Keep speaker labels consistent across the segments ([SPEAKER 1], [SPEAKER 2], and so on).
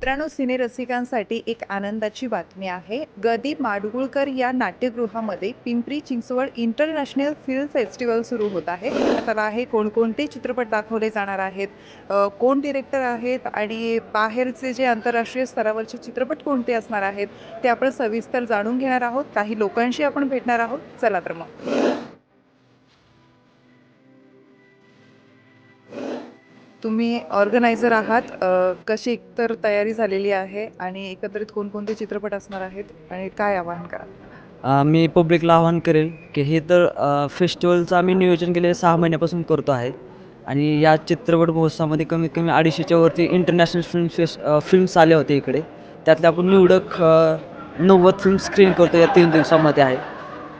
[SPEAKER 1] मित्रांनो सिने रसिकांसाठी एक आनंदाची बातमी आहे. गदी माडगुळकर या नाट्यगृहामध्ये Pimpri Chinchwad international film festival सुरू होत आहे. त्याला आहे कोणकोणते चित्रपट दाखवले जाणार आहेत? कोण डिरेक्टर आहेत? आणि बाहेरचे जे आंतरराष्ट्रीय स्तरावरचे चित्रपट कोणते असणार आहेत? ते आपण सविस्तर जाणून घेणार आहोत. काही लोकांशी आपण भेटणार आहोत. चला तर मग. तुम्ही ऑर्गनायझर आहात कशी एकतर तयारी झालेली आहे आणि एकत्रित कोणकोणते चित्रपट असणार आहेत आणि काय आवाहन कराल
[SPEAKER 2] मी पब्लिकला आवाहन करेल की हे तर फेस्टिवलचं आम्ही नियोजन गेले सहा महिन्यापासून करतो आहे आणि या चित्रपट महोत्सवामध्ये कमीत कमी अडीचशेच्या वरती इंटरनॅशनल फिल्म फेस फिल्म्स आले होते इकडे. त्यातल्या आपण निवडक नव्वद फिल्म स्क्रीन करतो या तीन दिवसामध्ये आहे.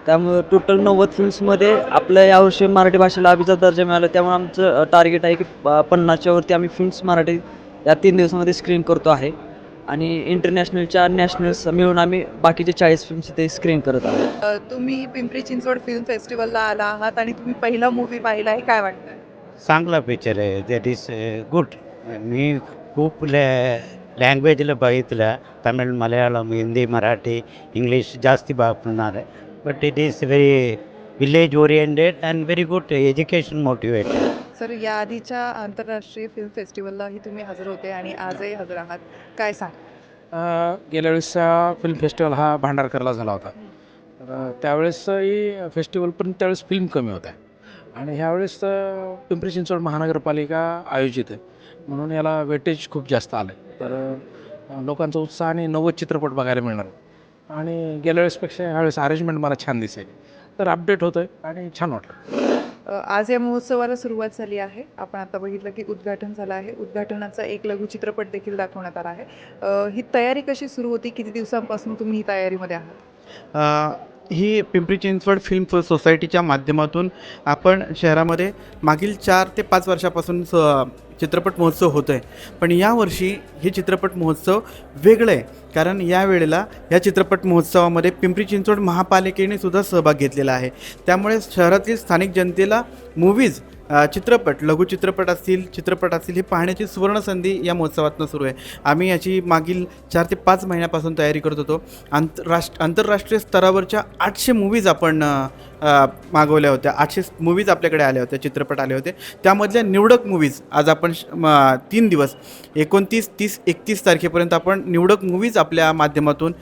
[SPEAKER 2] त्यामुळे टोटल नव्वद फिल्म्समध्ये आपल्या यावर्षी मराठी भाषेला अभिजात दर्जा मिळाला. त्यामुळे आमचं टार्गेट आहे की प- पन्नासच्या वरती आम्ही फिल्म्स मराठी या तीन दिवसामध्ये स्क्रीन करतो आहे. आणि इंटरनॅशनलच्या नॅशनल्स मिळून आम्ही बाकीचे चाळीस फिल्म्स इथे स्क्रीन करत आहोत.
[SPEAKER 1] तुम्ही पिंपरी चिंचवड फिल्म फेस्टिवलला आला आहात आणि तुम्ही पहिला मूवी पाहिला आहे काय वाटतं
[SPEAKER 3] चांगला पिक्चर आहे. दॅट इज गुड मी खूप लॅ लँग्वेजला बघितलं. तमिळ मल्याळम हिंदी मराठी इंग्लिश जास्ती वापरणार आहे. But it is very village oriented and very good education motivated
[SPEAKER 1] sir या आधीच्या आंतरराष्ट्रीय फिल्म फेस्टिवललाही तुम्ही हजर होते आणि आजही हजर आहात. काय सांग?
[SPEAKER 4] अ, गेल्या वेळेसचा फिल्म फेस्टिवल हा भांडारकरला झाला होता. तर त्यावेळेसही फेस्टिवल पण त्यावेळेस फिल्म कमी होत्या. आणि ह्यावेळेस अ, पिंपरी चिंचवड महानगरपालिका आयोजित आहे. म्हणून याला वेटेज खूप जास्त आलं आहे तर अ, लोकांचा उत्साह आणि नव्वद चित्रपट बघायला मिळणार आहे. आणि गेल्या वेळेसपेक्षा ह्यावेळेस अरेंजमेंट मला छान दिसेल. तर अपडेट होतं आहे आणि छान वाटलं.
[SPEAKER 1] आज या महोत्सवाला सुरुवात झाली आहे. आपण आता बघितलं की उद्घाटन झालं आहे. उद्घाटनाचा एक लघु चित्रपट देखील दाखवण्यात आला आहे. ही तयारी कशी सुरू होती? किती दिवसांपासून तुम्ही ही तयारीमध्ये आहात?
[SPEAKER 5] ही पिंपरी चिंचवड फिल्म सोसायटीच्या माध्यमातून आपण शहरामध्ये मागील चार ते पाच वर्षापासून स चित्रपट महोत्सव होतो आहे पण यावर्षी हे चित्रपट महोत्सव वेगळं आहे. कारण या वेळेला या चित्रपट महोत्सवामध्ये पिंपरी चिंचवड महापालिकेने सुद्धा सहभाग घेतलेला आहे. त्यामुळे शहरातील स्थानिक जनतेला मूवीज चित्रपट लघुचित्रपट असतील चित्रपट असतील हे पाहण्याची सुवर्णसंधी या महोत्सवातून सुरू आहे. आम्ही याची मागील चार ते पाच महिन्यापासून तयारी करत होतो. आंतरराष्ट्र आंतरराष्ट्रीय स्तरावरच्या आठशे मूवीज आपण मागवल्या होत्या. आठशे मूवीज आपल्याकडे आल्या होत्या चित्रपट आले होते. त्यामधल्या निवडक मूवीज आज आपण श- तीन दिवस एकोणतीस तीस एकतीस तारखेपर्यंत आपण निवडक मूवीज आपल्या माध्यमातून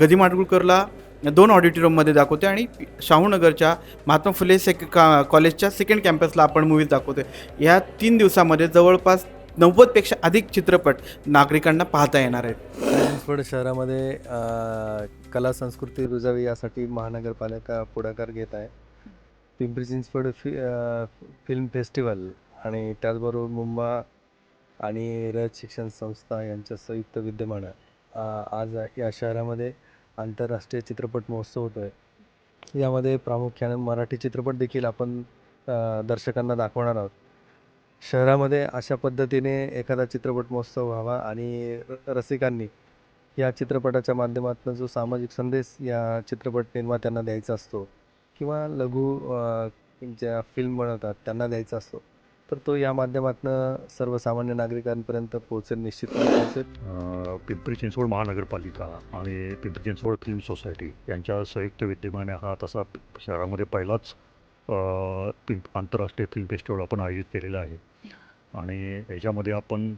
[SPEAKER 5] गदी माडगुळकरला दोन ऑडिटोरियममध्ये दाखवते आणि शाहूनगरच्या महात्मा फुले सेक का कॉलेजच्या सेकंड कॅम्पसला आपण मूवीज दाखवतो या तीन दिवसामध्ये जवळपास नव्वदपेक्षा अधिक चित्रपट नागरिकांना पाहता येणार आहेत.
[SPEAKER 6] चिंचवड शहरामध्ये अ, कला संस्कृती रुजावी यासाठी महानगरपालिका पुढाकार घेत आहे. पिंपरी चिंचवड फि अ, फिल्म फेस्टिवल आणि त्याचबरोबर मुंबा आणि रयत शिक्षण संस्था यांच्या संयुक्त विद्यमानं अ, आज या शहरामध्ये आंतरराष्ट्रीय चित्रपट महोत्सव होतो आहे यामध्ये प्रामुख्याने मराठी चित्रपट देखील आपण अ, दर्शकांना दाखवणार आहोत. शहरामध्ये अशा पद्धतीने एखादा चित्रपट महोत्सव व्हावा आणि र- रसिकांनी या चित्रपटाच्या माध्यमातून जो सामाजिक संदेश या चित्रपट निर्मात्यांना द्यायचा असतो किंवा लघु ज्या फिल्म बनवतात त्यांना द्यायचा असतो तर तो या माध्यमातून सर्वसामान्य नागरिकांपर्यंत पोहोचेल निश्चित पोहोचेल?
[SPEAKER 7] पिंपरी चिंचवड महानगरपालिका आणि पिंपरी चिंचवड फिल्म सोसायटी यांच्या संयुक्त विद्यमाने हा तसा शहरामध्ये पहिलाच फिल्म आंतरराष्ट्रीय फिल्म फेस्टिवल आपण आयोजित केलेलं आहे. आणि याच्यामध्ये आपण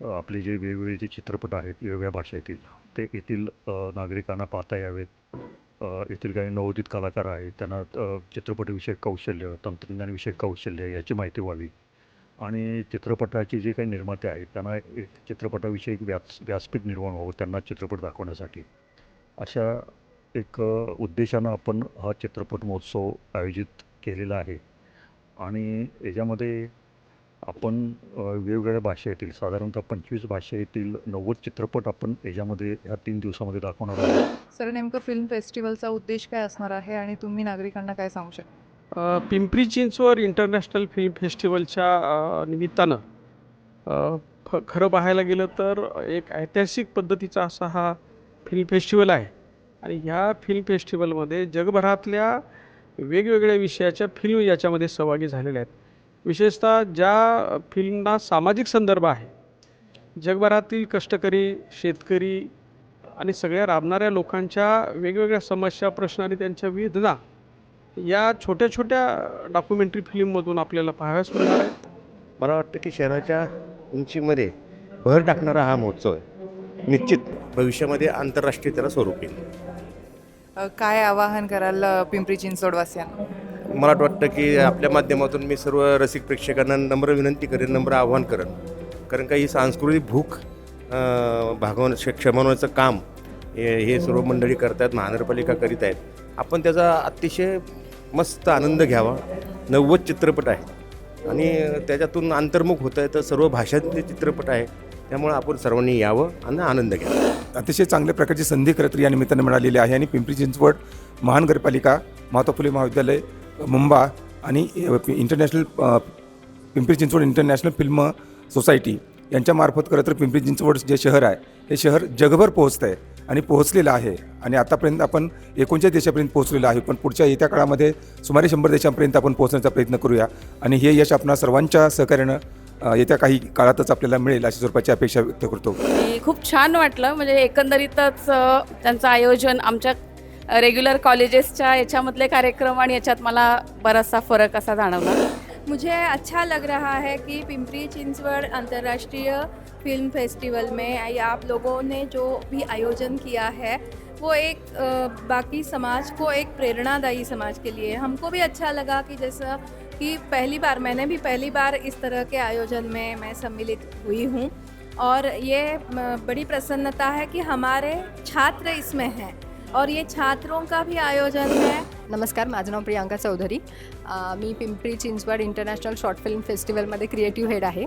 [SPEAKER 7] आपले जे वेगवेगळे जे चित्रपट आहेत वेगवेगळ्या भाषेतील ते येथील नागरिकांना पाहता यावेत. येथील काही नवोदित कलाकार आहेत त्यांना चित्रपटविषयक कौशल्य तंत्रज्ञानविषयक कौशल्य याची माहिती व्हावी. आणि चित्रपटाचे जे काही निर्माते आहेत त्यांना एक चित्रपटाविषयी व्यास व्यासपीठ निर्माण व्हावं त्यांना चित्रपट दाखवण्यासाठी. अशा एक उद्देशानं आपण हा चित्रपट महोत्सव आयोजित केलेला आहे. आणि याच्यामध्ये आपण वेगवेगळ्या भाषेतील साधारणतः पंचवीस भाषेतील नव्वद चित्रपट आपण याच्यामध्ये ह्या तीन दिवसामध्ये दाखवणार आहोत.
[SPEAKER 1] सर नेमकं फिल्म फेस्टिवलचा उद्देश काय असणार आहे आणि तुम्ही नागरिकांना काय सांगू शकता
[SPEAKER 8] पिंपरी चिंचवड इंटरनॅशनल फिल्म फेस्टिवलच्या निमित्तानं खरं पाहायला गेलं तर एक ऐतिहासिक पद्धतीचा असा हा फिल्म फेस्टिवल आहे. आणि ह्या फिल्म फेस्टिवलमध्ये जगभरातल्या वेगवेगळ्या विषयाच्या फिल्म याच्यामध्ये सहभागी झालेल्या आहेत. विशेषतः ज्या फिल्मना सामाजिक संदर्भ आहे जगभरातील कष्टकरी शेतकरी आणि सगळ्या राबणाऱ्या लोकांच्या वेगवेगळ्या समस्या प्रश्न आणि त्यांच्या वेदना या छोट्या छोट्या डॉक्युमेंटरी फिल्ममधून आपल्याला पाहाव्यास मिळणार आहेत.
[SPEAKER 9] मला वाटतं की शहराच्या उंचीमध्ये भर टाकणारा हा महोत्सव आहे. निश्चित भविष्यामध्ये आंतरराष्ट्रीय त्याला स्वरूप येईल.
[SPEAKER 1] काय आवाहन कराल पिंपरी चिंचवडवासियांना?
[SPEAKER 9] मला वाटतं की आपल्या माध्यमातून मी सर्व रसिक प्रेक्षकांना नम्र विनंती करेन नम्र आव्हान करेन. कारण का ही सांस्कृतिक भूक भागवण क्षमवण्याचं काम हे हे सर्व मंडळी करतात महानगरपालिका करीत आहेत. आपण त्याचा अतिशय मस्त आनंद घ्यावा. नव्वद चित्रपट आहे आणि त्याच्यातून अंतर्मुख होत आहे तर सर्व भाषांचे चित्रपट आहे त्यामुळे आपण सर्वांनी यावं आणि आनंद घ्यावा.
[SPEAKER 10] अतिशय चांगल्या प्रकारची संधी खरं तर या निमित्तानं मिळालेली आहे. आणि पिंपरी चिंचवड महानगरपालिका महात्मा फुले महाविद्यालय मुंबा आणि international Pimpri Chinchwad international film society यांच्यामार्फत खरं तर पिंपरी चिंचवड जे शहर आहे हे शहर जगभर पोहोचतं आहे आणि पोहोचलेलं आहे. आणि आतापर्यंत आपण एकोणचाळीस देशापर्यंत पोहोचलेलो आहे. पण पुढच्या येत्या काळामध्ये सुमारे शंभर देशांपर्यंत आपण पोहोचण्याचा प्रयत्न करूया. आणि हे यश आपणा सर्वांच्या सहकार्यानं येत्या काही काळातच आपल्याला मिळेल अशा स्वरूपाची अपेक्षा व्यक्त करतो.
[SPEAKER 11] आणि खूप छान वाटलं. म्हणजे एकंदरीतच त्यांचं आयोजन आमच्या रेग्युलर कॉलेजेसच्या याच्यामधले कार्यक्रम आणि याच्यात मला बराचसा फरक असा जाणवला.
[SPEAKER 12] मुझे अच्छा लग रहा है कि पिंपरी चिंचवड़ अंतर्राष्ट्रीय फिल्म फेस्टिवल में या आप लोगों ने जो भी आयोजन किया है वो एक बाकी समाज को एक प्रेरणादायी समाज के लिए। हमको भी अच्छा लगा कि जैसा कि पहली बार मैंने भी पहली बार इस तरह के आयोजन में मैं सम्मिलित हुई हूँ। और ये बड़ी प्रसन्नता है कि हमारे छात्र इसमें हैं और ये छात्रों का भी आयोजन है।
[SPEAKER 13] नमस्कार माझं नाव प्रियांका चौधरी. मी Pimpri Chinchwad international short film फेस्टिवलमध्ये क्रिएटिव्ह हेड आहे.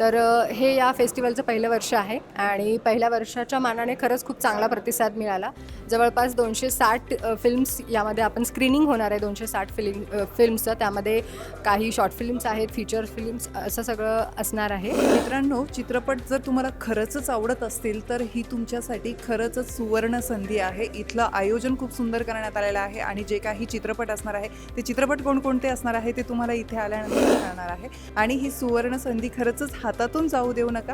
[SPEAKER 13] तर हे या फेस्टिवलचं पहिलं वर्ष आहे आणि पहिल्या वर्षाच्या मानाने खरंच खूप चांगला प्रतिसाद मिळाला. जवळपास दोनशे साठ फिल्म्स यामध्ये आपण स्क्रीनिंग होणार आहे दोनशे साठ फिल्म फिल्म्सचं त्यामध्ये काही शॉर्ट फिल्म्स आहेत फीचर फिल्म्स असं सगळं असणार आहे.
[SPEAKER 1] मित्रांनो चित्रपट जर तुम्हाला खरंचच आवडत असतील तर ही तुमच्यासाठी खरंच सुवर्ण संधी आहे. इथलं आयोजन खूप सुंदर करण्यात आलेलं आहे आणि जे काही चित्रपट असणार आहे ते चित्रपट कोणकोणते असणार आहे ते तुम्हाला इथे आल्यानंतर कळणार आहे. आणि ही सुवर्ण संधी खरंच हातातून जाऊ देऊ नका.